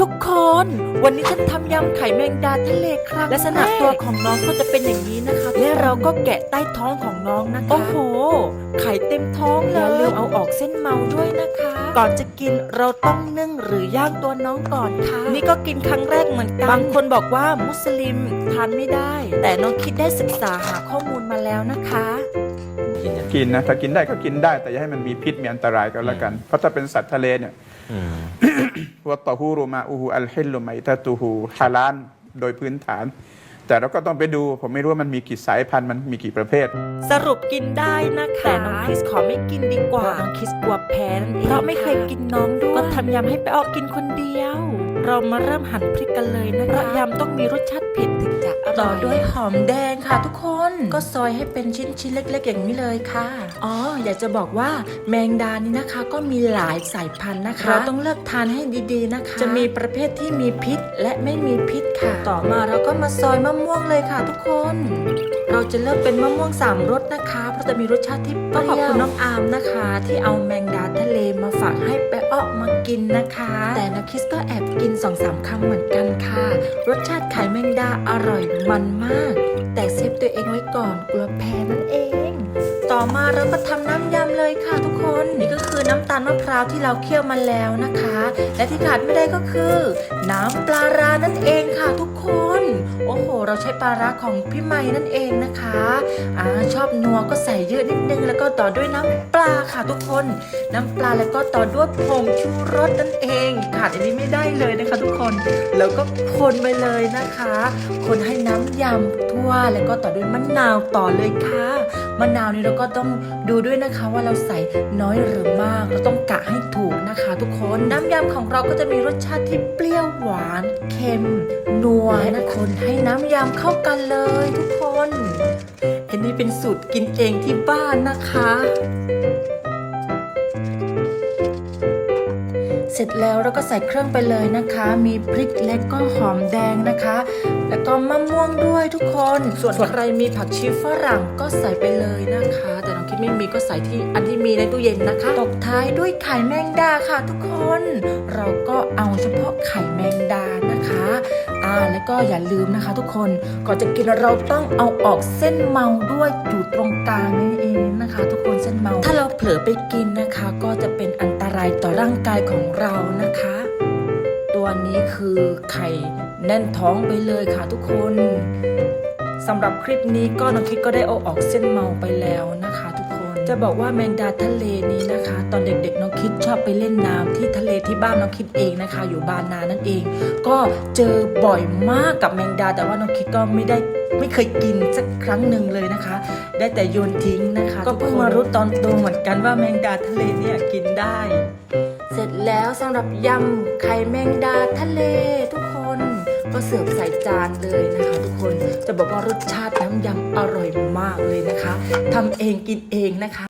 ทุกคนวันนี้ฉันทำยำไข่แมงดาทะเลครับลักษณะตัวของน้องก็จะเป็นอย่างนี้นะคะ และเราก็แกะใต้ท้องของน้องนะคะโอ้โห ไข่เต็มท้องเลยอย่าลืมเอาออกเส้นเมาด้วยนะคะ ก่อนจะกินเราต้องนึ่งหรือย่างตัวน้องก่อนค่ะ นี่ก็กินครั้งแรกเหมือนกันบางคนบอกว่ามุสลิมทานไม่ได้ แต่น้องคิดได้ศึกษาหาข้อมูลมาแล้วนะคะกินยังกินนะถ้ากินได้ก็กินได้แต่อย่าให้มันมีพิษมีอันตรายก็แล้วกัน เพราะถ้าเป็นสัตว์ทะเลเนี่ยอืม วัตตะฮูรุมาอูฮูอัลฮิลลุไมตะตูฮูฮาลานโดยพื้นฐาน แต่เราก็ต้องไปดู ผมไม่รู้ว่ามันมีกี่สายพันธุ์มันมีกี่ประเภท สรุปกินได้นะคะแต่น้องคริสขอไม่กินดีกว่าน้องคริสกลัวแพ้นั่นเองเพราะไม่เคยกินน้องด้วยก็ทำยำให้ไปออกกินคนเดียว เรามาเริ่มหั่นพริกกันเลยนะคะเพราะยำต้องมีรสชาติเผ็ดถึงจะอร่อยต่อด้วยหอมแดงค่ะทุกคนก็ซอยให้เป็นชิ้นๆเล็ก ๆ อย่างนี้เลยค่ะ อ๋อ อยากจะบอกว่าแมงดานี่นะคะก็มีหลายสายพันธุ์นะคะ เราต้องเลือกทานให้ดีๆนะคะ จะมีประเภทที่มีพิษและไม่มีพิษค่ะ ต่อมาเราก็มาซอยมะม่วงเลยค่ะทุกคน เราจะเลือกเป็นมะม่วงสามรสนะคะ เพราะจะมีรสชาติที่เปรี้ยวก็ขอบคุณน้องอาร์มนะคะ ที่เอาแมงดาทะเลมาฝากให้แปะอ้อมากินนะคะ แต่นาคิสก็แอบกินสองสามคำเหมือนกันค่ะ รสชาติไข่แมงดาอร่อยมันมาก แต่เซฟตัวเองไว้ก่อนกลัวแพ้นั่นเอง ต่อมาเราก็ทำน้ำยำ เลยค่ะทุกคนนี่ก็คือน้ำตาลมะพร้าวที่เราเคี่ยวมาแล้วนะคะ และที่ขาดไม่ได้ก็คือ น้ำปลาร้านั่นเองค่ะทุกคน โอ้โห เราใช้ปลาร้าของพี่ไม้นั่นเองนะคะอ่าชอบนัวก็ใส่เยอะนิดนึงแล้วก็ต่อด้วยน้ำปลาค่ะทุกคน น้ำปลาแล้วก็ต่อด้วยผงชูรสนั่นเอง ขาดอันนี้ไม่ได้เลยนะคะทุกคน แล้วก็คนไปเลยนะคะ คนให้น้ำยำทั่วแล้วก็ต่อด้วยมะนาวต่อเลยค่ะ มะนาวนี่เราก็ต้องดูด้วยนะคะว่าเราใส่น้อยหรือมากเราต้องกะให้ถูกนะคะ ทุกคนน้ำยำของเราก็จะมีรสชาติที่เปรี้ยวหวาน เค็มนัวนะคนให้น้ำยำเข้ากันเลยทุกคนอันนี้เป็นสูตรกินเองที่บ้านนะคะ เสร็จแล้วเราก็ใส่เครื่องไปเลยนะคะ มีพริกและก็หอมแดงนะคะ แล้วก็มะม่วงด้วยทุกคน ส่วนใครมีผักชีฝรั่งก็ใส่ไปเลยนะคะ แต่น้องคิดไม่มีก็ใส่ที่อันที่มีในตู้เย็นนะคะ ตกท้ายด้วยไข่แมงดาค่ะทุกคน เราก็เอาเฉพาะไข่แมงดานะคะอ่าแล้วก็อย่าลืมนะคะ ทุกคนก่อนจะกินเราต้องเอาออกเส้นเมาด้วยอยู่ตรงกลางนี่เองนะคะ ทุกคนเส้นเมา ถ้าเราเผลอไปกินนะคะ ก็จะเป็นอันตรายต่อร่างกายของเรานะคะ ตัวนี้คือไข่แน่นท้องไปเลยค่ะทุกคนสำหรับคลิปนี้ก็น้องคิดก็ได้เอาออกเส้นเมาไปแล้วนะคะ ทุกคนจะบอกว่าแมงดาทะเลนี้นะคะ ตอนเด็กๆน้องคิดชอบไปเล่นน้ำที่ทะเลที่บ้านน้องคิดเองนะคะ อยู่บานนานั่นเอง ก็เจอบ่อยมากกับแมงดา แต่ว่าน้องคิดก็ไม่ได้ไม่เคยกินสักครั้งหนึ่งเลยนะคะ ได้แต่โยนทิ้งนะคะ ก็เพิ่งมารู้ตอนโตเหมือนกันว่าแมงดาทะเลเนี่ยกินได้ แล้วสำหรับยำไข่แมงดาทะเลทุกคนก็เสิร์ฟใส่จานเลยนะคะ ทุกคนจะบอกว่ารสชาติน้ำยำอร่อยมากเลยนะคะทำเองกินเองนะคะ